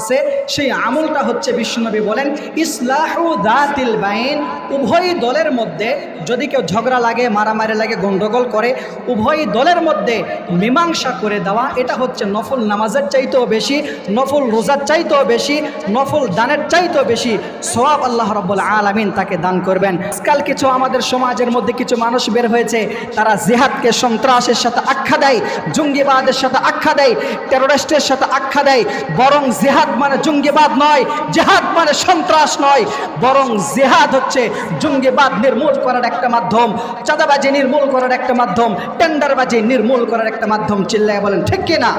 আছে, সেই আমলটা হচ্ছে বিশ্বনবী বলেন, ইসলাহু দাতিল বাইন উভয় দলের মধ্যে যদি কেউ ঝগড়া লাগে, মারামারি লাগে, গন্ডগোল করে, উভয় দলের মধ্যে মীমাংসা করে দেওয়া, এটা হচ্ছে নফল নামাজের চাইতেও বেশি, নফল রোজার চাইতেও বেশি, নফল দানের চাইতেও বেশি সোয়াব আল্লাহ রব্বুল আলমিন তাকে দান করবেন। আজকাল কিছু আমাদের সমাজের মধ্যে কিছু মানুষ বের হয়েছে, তারা জেহাদকে সন্ত্রাসের সাথে আখ্যা দেয়, জঙ্গিবাদের সাথে আখ্যা দেয় টেরোরিস্টের সাথে আখ্যা দেয়, বরং জেহাদ মানে জঙ্গিবাদ নয়, জেহাদ মানে সন্ত্রাস নয়, বরং জেহাদ হচ্ছে জঙ্গিবাদ নির্মূল করার একটা মাধ্যম, চাঁদাবাজি নির্মূল করার একটা মাধ্যম, টেন্ডারবাজি নির্মূল করার একটা মাধ্যম, চিল্লায় বলেন, ঠিক কিনা?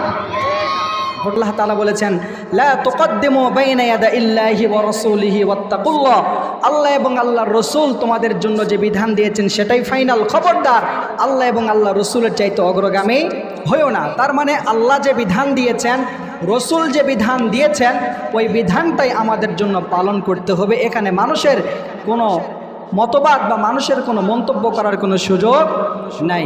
আল্লাহ তালা বলেছেন আল্লাহ এবং আল্লাহ রসুল তোমাদের জন্য যে বিধান দিয়েছেন সেটাই ফাইনাল খবরদার। আল্লাহ এবং আল্লাহ রসুলের চাইতে অগ্রগামী হয়েও না। তার মানে আল্লাহ যে বিধান দিয়েছেন, রসুল যে বিধান দিয়েছেন, ওই বিধানটাই আমাদের জন্য পালন করতে হবে। এখানে মানুষের কোনো মতবাদ বা মানুষের কোনো মন্তব্য করার কোনো সুযোগ নাই।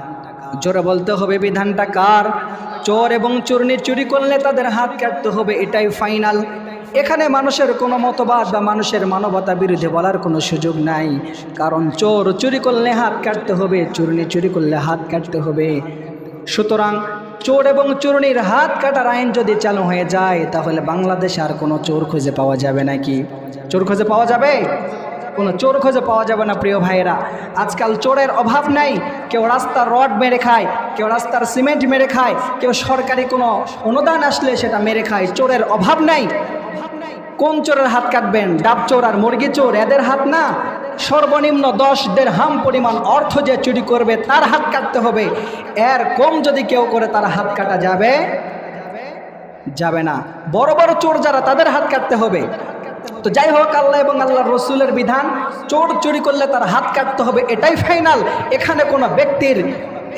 জোরে বলতে হবে, বিধানটা কার? চোর এবং চূর্ণি চুরি করলে তাদের হাত কাটতে হবে, এটাই ফাইনাল। এখানে মানুষের কোনো মতবাদ বা মানুষের মানবতা বিরুদ্ধে বলার কোনো সুযোগ নাই। কারণ চোর চুরি করলে হাত কাটতে হবে চূর্ণি চুরি করলে হাত কাটতে হবে। সুতরাং চোর এবং চূর্ণির হাত কাটার আইন যদি চালু হয়ে যায়, তাহলে বাংলাদেশে আর কোনো চোর খুঁজে পাওয়া যাবে নাকি? চোর খুঁজে পাওয়া যাবে? কোনো চোর খোঁজে পাওয়া যাবে না, প্রিয় ভাইয়েরা। আজকাল চোরের অভাব নাই, কেউ রাস্তার রড মেরে খায়, কেউ রাস্তার সিমেন্ট মেরে খায়, কেউ সরকারি কোনো অনুদান আসলে সেটা মেরে খায়। চোরের অভাব নাই। কোন চোরের হাত কাটবেন? ডাব চোর আর মুরগি চোর, এদের হাত না? সর্বনিম্ন দশ দেড় হাম পরিমাণ অর্থ যে চুরি করবে, তার হাত কাটতে হবে। এর কম যদি কেউ করে, তার হাত কাটা যাবে যাবে না। বড় বড় চোর যারা, তাদের হাত কাটতে হবে। তো যাই হোক, আল্লাহ এবং আল্লাহ রসুলের বিধান, চোর চুরি করলে তার হাত কাটতে হবে, এটাই ফাইনাল এখানে কোনো ব্যক্তির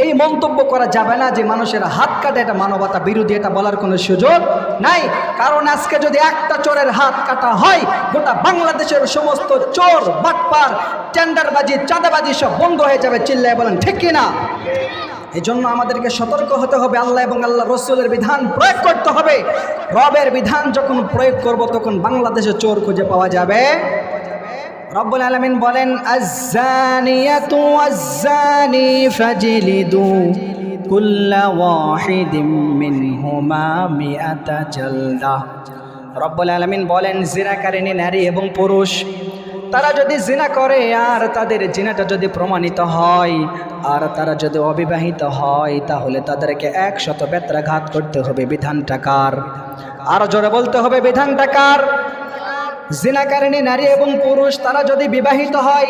এই মন্তব্য করা যাবে না যে মানুষের হাত কাটে, এটা মানবতা বিরোধী, এটা বলার কোনো সুযোগ নাই। কারণ আজকে যদি একটা চোরের হাত কাটা হয়, গোটা বাংলাদেশের সমস্ত চোর, বাটপার, টেন্ডারবাজি, চাঁদাবাজি সব বন্ধ হয়ে যাবে, চিল্লায় বলেন, ঠিক কিনা? এই জন্য আমাদেরকে সতর্ক হতে হবে আল্লাহ এবং আল্লাহ রসুলের বিধান প্রয়োগ করতে হবে। রবের বিধান যখন প্রয়োগ করব তখন বাংলাদেশে চোর খুঁজে পাওয়া যাবে। রব্বুল আলমিন বলেন রব্বুল আলমিন বলেন, জিনাকারিনী নারী এবং পুরুষ তারা যদি জিনা করে আর তাদের জিনাটা যদি প্রমাণিত হয়, আর তারা যদি অবিবাহিত হয়, তাহলে তাদেরকে একশত বেত্রাঘাত করতে হবে। বিধান টাকার আরও জোরে বলতে হবে বিধান টাকার জিনাকারিণী নারী এবং পুরুষ, তারা যদি বিবাহিত হয়,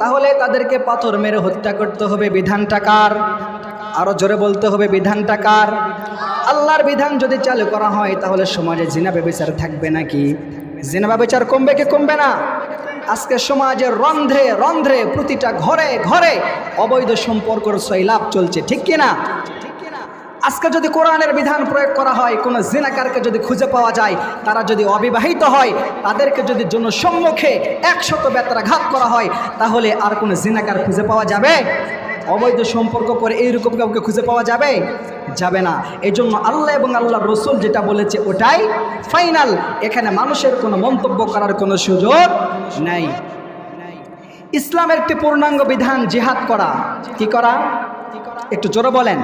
তাহলে তাদেরকে পাথর মেরে হত্যা করতে হবে। বিধান টাকার আরও জোরে বলতে হবে বিধান টাকার আল্লাহর বিধান যদি চালু করা হয়, তাহলে সমাজে জিনা ব্যবচার থাকবে নাকি? জিনা ব্যবচার কমবে কি কমবে না? আজকে সমাজের রন্ধ্রে রন্ধ্রে প্রতিটা ঘরে ঘরে অবৈধ সম্পর্কর সৈলাভ চলছে, ঠিক কিনা? আজকে যদি কোরআনের বিধান প্রয়োগ করা হয়, কোনো জিনাকারকে যদি খুঁজে পাওয়া যায়, তারা যদি অবিবাহিত হয়, তাদেরকে যদি জন্য সম্মুখে একশত ঘাত করা হয়, তাহলে আর কোনো জিনাকার খুঁজে পাওয়া যাবে? অবৈধ সম্পর্ক করে এইরকম কাউকে খুঁজে পাওয়া যাবে? যাবে না। এই জন্য আল্লাহ এবং আল্লাহ রসুল যেটা বলেছে ওটাই ফাইনাল। এখানে মানুষের কোনো মন্তব্য করার কোনো সুযোগ নাই। ইসলামের একটি পূর্ণাঙ্গ বিধান, জিহাদ করা। কি করা? একটু জোরে বলেন।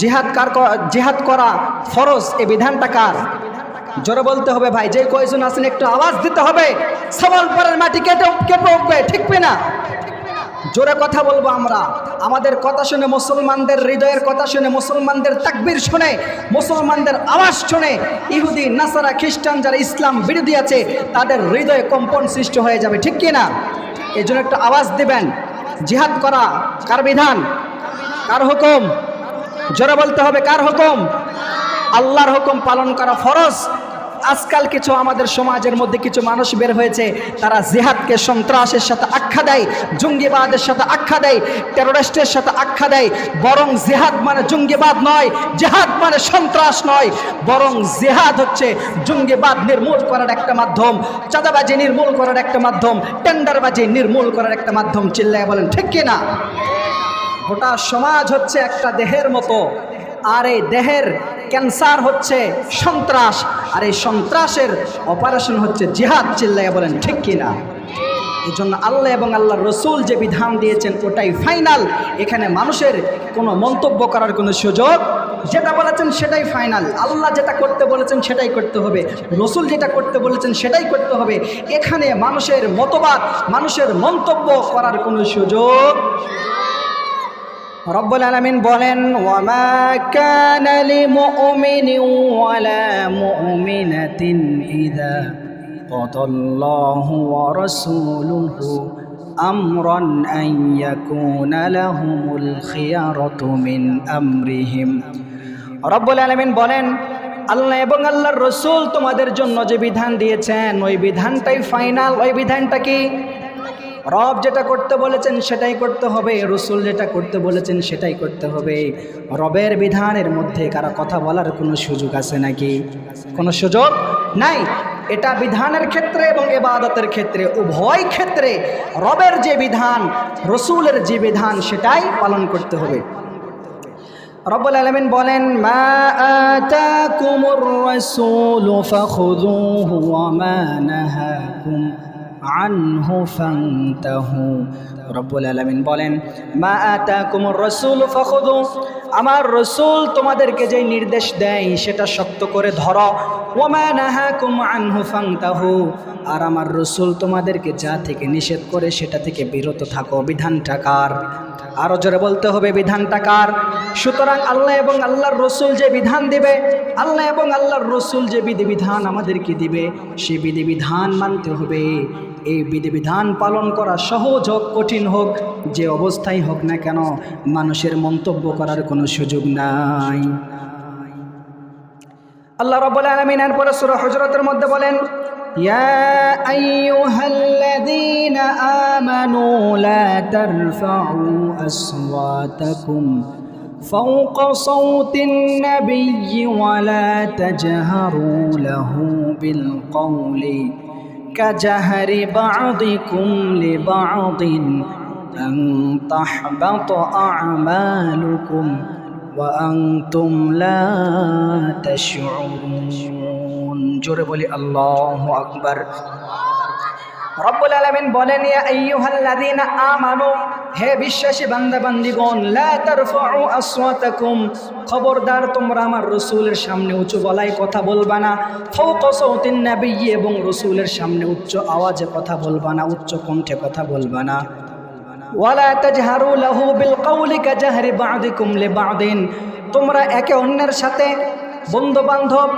জিহাদ কার জিহাদ করা ফরজ? এ বিধানটা কার? জোরে বলতে হবে ভাই। যে কয়জন আছেন একটু আওয়াজ দিতে হবে। সবাল পরের মাটি কেটে কেটে উঠবে, ঠিক না জোরে কথা বলব আমরা। আমাদের কথা শুনে মুসলমানদের হৃদয়ের কথা শুনে মুসলমানদের তাকবির শুনে, মুসলমানদের আওয়াজ শুনে ইহুদি, নাসারা, খ্রিস্টান যারা ইসলাম বিরোধী আছে, তাদের হৃদয়ে কম্পন সৃষ্টি হয়ে যাবে, ঠিক কি না এই জন্য একটা আওয়াজ দিবেন। জিহাদ করা কার বিধান? কার হুকুম? জোরে বলতে হবে, কার হুকুম? আল্লাহর হুকুম পালন করা ফরজ। আজকাল কিছু আমাদের সমাজের মধ্যে কিছু মানুষ বের হয়েছে, তারা জেহাদকে সন্ত্রাসের সাথে আখ্যা দেয়, জঙ্গিবাদের সাথে আখ্যা দেয় টেরোরিস্টের সাথে আখ্যা দেয়, বরং জেহাদ মানে জঙ্গিবাদ নয়, জেহাদ মানে সন্ত্রাস নয়, বরং জেহাদ হচ্ছে জঙ্গিবাদ নির্মূল করার একটা মাধ্যম, চাঁদাবাজি নির্মূল করার একটা মাধ্যম, টেন্ডারবাজি নির্মূল করার একটা মাধ্যম, চিল্লায় বলেন, ঠিক কিনা? গোটা সমাজ হচ্ছে একটা দেহের মতো, আর এই দেহের ক্যান্সার হচ্ছে, সন্ত্রাস। আর এই সন্ত্রাসের অপারেশন হচ্ছে জিহাদ, চিল্লাইয়া বলেন, ঠিক কিনা এই জন্য আল্লাহ এবং আল্লাহ রসুল যে বিধান দিয়েছেন, ওটাই ফাইনাল এখানে মানুষের কোনো মন্তব্য করার কোনো সুযোগ যেটা বলেছেন সেটাই ফাইনাল আল্লাহ যেটা করতে বলেছেন সেটাই করতে হবে। রসুল যেটা করতে বলেছেন সেটাই করতে হবে। এখানে মানুষের মতবাদ, মানুষের মন্তব্য করার কোনো সুযোগ রব্বুল আলামিন বলেন, ওয়ামা কানা লিমুমিনিন ওয়ালা মুমিনাতিন ইযা কাদাল্লাহু ওয়া রাসূলুহু আমরান আন ইয়াকুনা লাহুমুল খিয়ারাতু মিন আমরিহিম। রব্বুল আলামিন বলেন, আল্লাহ এবং আল্লাহর রসুল তোমাদের জন্য যে বিধান দিয়েছেন, ওই বিধানটাই ফাইনাল, ওই বিধানটা কি? রব যেটা করতে বলেছেন সেটাই করতে হবে, রসুল যেটা করতে বলেছেন সেটাই করতে হবে। রবের বিধানের মধ্যে কারও কথা বলার কোনো সুযোগ আছে নাকি? কোনো সুযোগ নাই? এটা বিধানের ক্ষেত্রে এবং এবাদতের ক্ষেত্রে, উভয় ক্ষেত্রে রবের যে বিধান, রসুলের যে বিধান সেটাই পালন করতে হবে। রব্বুল আলমিন বলেন, মা আতাকুমুর রাসূলু ফাখুযুহু আলামিন বলেন, মা আমার রসুল তোমাদেরকে যে নির্দেশ দেয়, সেটা শক্ত করে ধরো। আর আমার রসুল তোমাদেরকে যা থেকে নিষেধ করে, সেটা থেকে বিরত থাকো। বিধানটা কার? আরও জোরে বলতে হবে, বিধানটা কার? সুতরাং আল্লাহ এবং আল্লাহর রসুল যে বিধান দিবে, আল্লাহ এবং আল্লাহর রসুল যে বিধিবিধান আমাদেরকে দিবে সেই বিধিবিধান মানতে হবে। এই বিধিবিধান পালন করা সহজ হোক কঠিন হোক যে অবস্থায় হোক না কেন মানুষের মন্তব্য করার কোনো সুযোগ নাই আল্লাহ রব্বুল আলামিন এরপরে সূরা হজরতের মধ্যে বলেন يا أيها الذين آمنوا لا ترفعوا أصواتكم فوق صوت النبي ولا تجهروا له بالقول كجهر بعضكم لبعض أن تحبط أعمالكم وأنتم لا تشعرون. جربوا الله أكبر. রব্বুল আলামিন বলেন হে বিশ্বাসী বান্দা বান্দিগণ খবরদার, তোমরা আমার রসুলের সামনে উঁচু গলায় কথা বলবা না। ফাওকা সাউতিন এবং রসুলের সামনে উচ্চ আওয়াজে কথা বলবা না, উচ্চ কণ্ঠে কথা বলবা না। ওয়ালা লাহু তোমরা একে অন্যের সাথে বন্ধু বান্ধব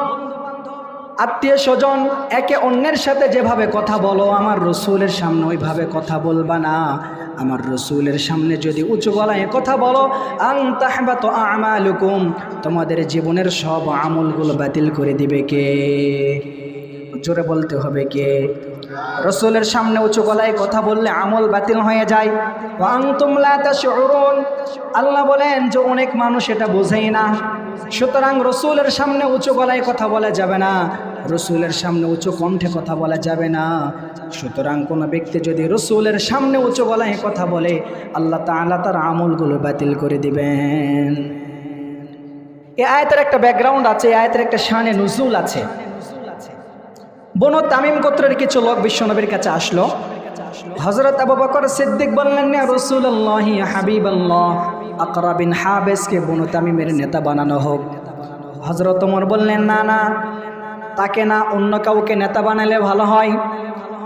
আত্মীয় স্বজন একে অন্যের সাথে যেভাবে কথা বলো, আমার রসুলের সামনে ওইভাবে কথা বলবা না। আমার রসুলের সামনে যদি উঁচু গলায় কথা বলো আং তাহবাত আমালুকুম, তোমাদের জীবনের সব আমলগুলো বাতিল করে দিবে কে? জোরে বলতে হবে কে? রসুলের সামনে উঁচু গলায় কথা বললে আমল বাতিল হয়ে যায়। তা আল্লাহ বলেন যে অনেক মানুষ এটা বোঝেই না। সুতরাং রসুলের সামনে উঁচু গলায় কথা বলা যাবে না। রসুলের সামনে উঁচু কণ্ঠে কথা বলা যাবে না। সুতরাং কোনো ব্যক্তি যদি রসুলের সামনে উঁচু গলায় কথা বলে, আল্লাহ তাআলা তার আমলগুলো বাতিল করে দিবেন। এ আয়তের একটা ব্যাকগ্রাউন্ড আছে, এ আয়তের একটা শানে নজরুল আছে। বন তামিম গোত্রের কিছু লোক বিশ্বনবীর কাছে আসলো। হজরত আবু বকর সিদ্দিক বললেন না রসুল্লাহ হাবিব আল্লাহ আকরা বিন হাবেসকে বনু তামিমের নেতা বানানো হোক। হজরত ওমর বললেন, না না তাকে না অন্য কাউকে নেতা বানালে ভালো হয়?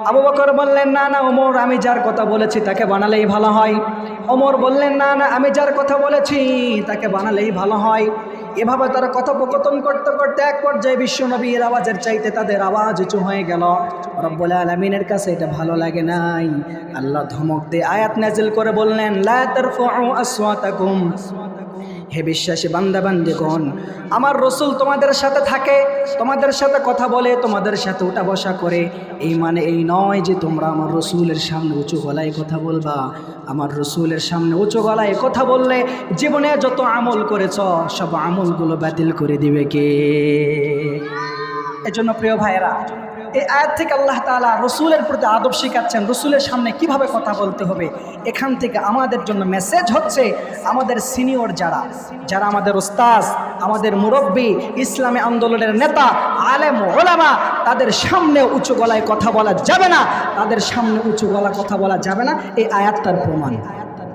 আবু বকর বললেন, না না, ওমর, আমি যার কথা বলেছি তাকে বানালেই ভালো হয়। ওমর বললেন, না না, আমি যার কথা বলেছি তাকে বানালেই ভালো হয়। এভাবে তারা কথোপকথন করতে করতে এক পর্যায়ে বিশ্বনবীর আওয়াজের চাইতে তাদের আওয়াজ উঁচু হয়ে গেল। রব্বুল আলমিনের কাছে এটা ভালো লাগে নাই। আল্লাহ ধমক দিয়ে আয়াত নাজিল করে বললেন, লা তারফাউ আসওয়াতাকুম। হে বিশ্বাসী বান্দাবান্দিগণ আমার রসুল তোমাদের সাথে থাকে, তোমাদের সাথে কথা বলে, তোমাদের সাথে উঠা বসা করে। এই মানে এই নয় যে তোমরা আমার রসুলের সামনে উঁচু গলায় কথা বলবা। আমার রসুলের সামনে উঁচু গলায় কথা বললে জীবনে যত আমল করেছ, সব আমলগুলো বাতিল করে দিবে কে? এজন্য প্রিয় ভাইয়েরা এই আয়াত থেকে আল্লাহ তাআলা রসুলের প্রতি আদব শিখাচ্ছেন, রসুলের সামনে কীভাবে কথা বলতে হবে? এখান থেকে আমাদের জন্য মেসেজ হচ্ছে আমাদের সিনিয়র যারা যারা আমাদের ওস্তাজ আমাদের মুরব্বী, ইসলামী আন্দোলনের নেতা, আলেম, ওলামা, তাদের সামনে উঁচু গলায় কথা বলা যাবে না, তাদের সামনে উঁচু গলা কথা বলা যাবে না, এই আয়াতটার প্রমাণ।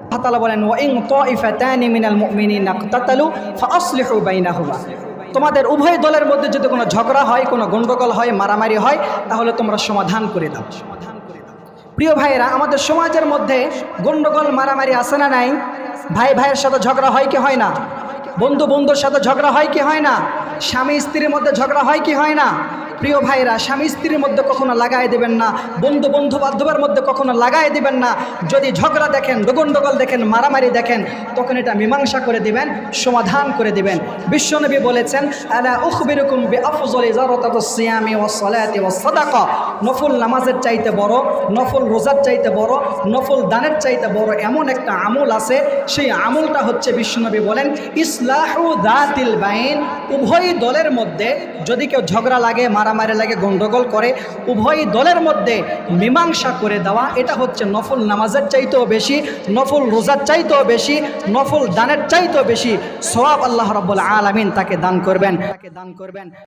আল্লাহ তাআলা বলেন ওয়াইন তাইফাতানি মিনাল মুমিনিনা ইকতাতালু ফাআসলিহু বাইনাহুমা। তোমাদের উভয় দলের মধ্যে যদি কোনো ঝগড়া হয়, কোনো গণ্ডগোল হয়, মারামারি হয়, তাহলে তোমরা সমাধান করে দাও। সমাধান করে দাও প্রিয় ভাইয়েরা, আমাদের সমাজের মধ্যে গণ্ডগোল মারামারি আসে না নাই? ভাই ভাইয়ের সাথে ঝগড়া হয় কি হয় না? বন্ধু বন্ধুর সাথে ঝগড়া হয় কি হয় না? স্বামী স্ত্রীর মধ্যে ঝগড়া হয় কি হয় না? প্রিয় ভাইরা স্বামী স্ত্রীর মধ্যে কখনো লাগাই দেবেন না, বন্ধু বন্ধু বান্ধবের মধ্যে কখনো লাগাই দিবেন না। যদি ঝগড়া দেখেন গন্ডগোল দেখেন, মারামারি দেখেন, তখন এটা মীমাংসা করে দিবেন, সমাধান করে দিবেন। বিশ্বনবী বলেছেন নফল নামাজের চাইতে বড়, নফল রোজার চাইতে বড়, নফল দানের চাইতে বড় এমন একটা আমল আছে। সেই আমলটা হচ্ছে, বিশ্বনবী বলেন, ইসলাহু দাতিল বাইন। উভয় দলের মধ্যে যদি কেউ ঝগড়া লাগে মারামারি লাগে, গন্ডগোল করে উভয় দলের মধ্যে মীমাংসা করে দেওয়া, এটা হচ্ছে নফল নামাজের চাইতেও বেশি, নফল রোজার চাইতেও বেশি, নফল দানের চাইতেও বেশি। সোয়াব আল্লাহ রব্বুল আলমিন তাকে দান করবেন, তাকে দান করবেন।